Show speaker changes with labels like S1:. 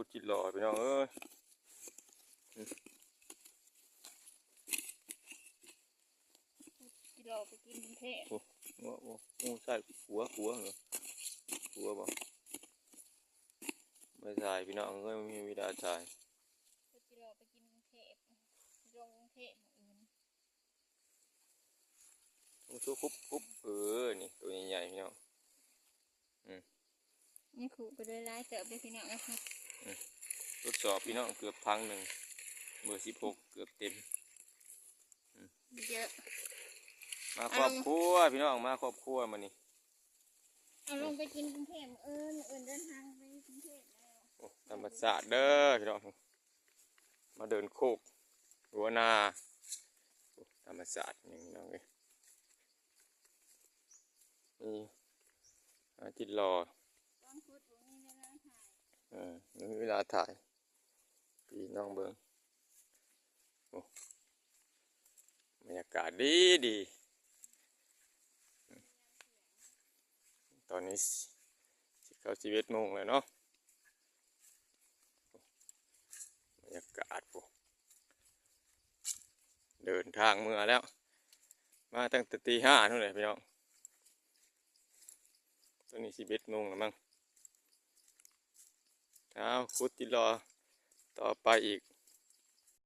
S1: ขุดจิตหล่อพี่น้องเอ้ย
S2: ที่เราไปกินกรุงเทพ
S1: โอ้โอ้โอ้โอ้ใส่หัวหัวเหรอหัวบ่ไม่ใส่พี่น้องเอ้ยไม่มีเวลาใส่
S2: ที่เราไปกินกรุงเทพลงกรุงเทพมื้ออื่น
S1: ต้องช่วยคุบคุบเออ นี่ตัวใหญ่ๆพี่น้อง
S2: นี่ขู่ไปเลยร้ายเติบเลยพี่น้องนะคะ
S1: ทดสอบพี่น้องเกือบพังหนึ่งเบอร์สิบหกเกือบเต็ม
S2: เยอะ
S1: มาครอบครัวพี่น้องมาครอบครัวมานี่
S2: เอาลงไปกินกรุงเทพมื้ออื่นมื้ออื่นเดินทางไปกรุงเทพแล้ว
S1: โอ้ธรรมศาสตร์เด้อพี่น้องมาเดินโคกหัวนาโอ้ธรรมศาสตร์นี่พี่น้องเลยนี่อาทิตย์รอ
S2: ลา
S1: ถ่ายพี่น้องเบิงบรรยากาศดีดี ตอนนี้สิเข้าชีวิตโมงเลยเนาะบรรยากาศโอ้เดินทางเมื่อแล้ว มาตั้งแต่ตีห้านู่นเลยพี่น้องตอนนี้ชีวิตโมงแล้วมั้ง เอาคุดติดรอต่อไปอีก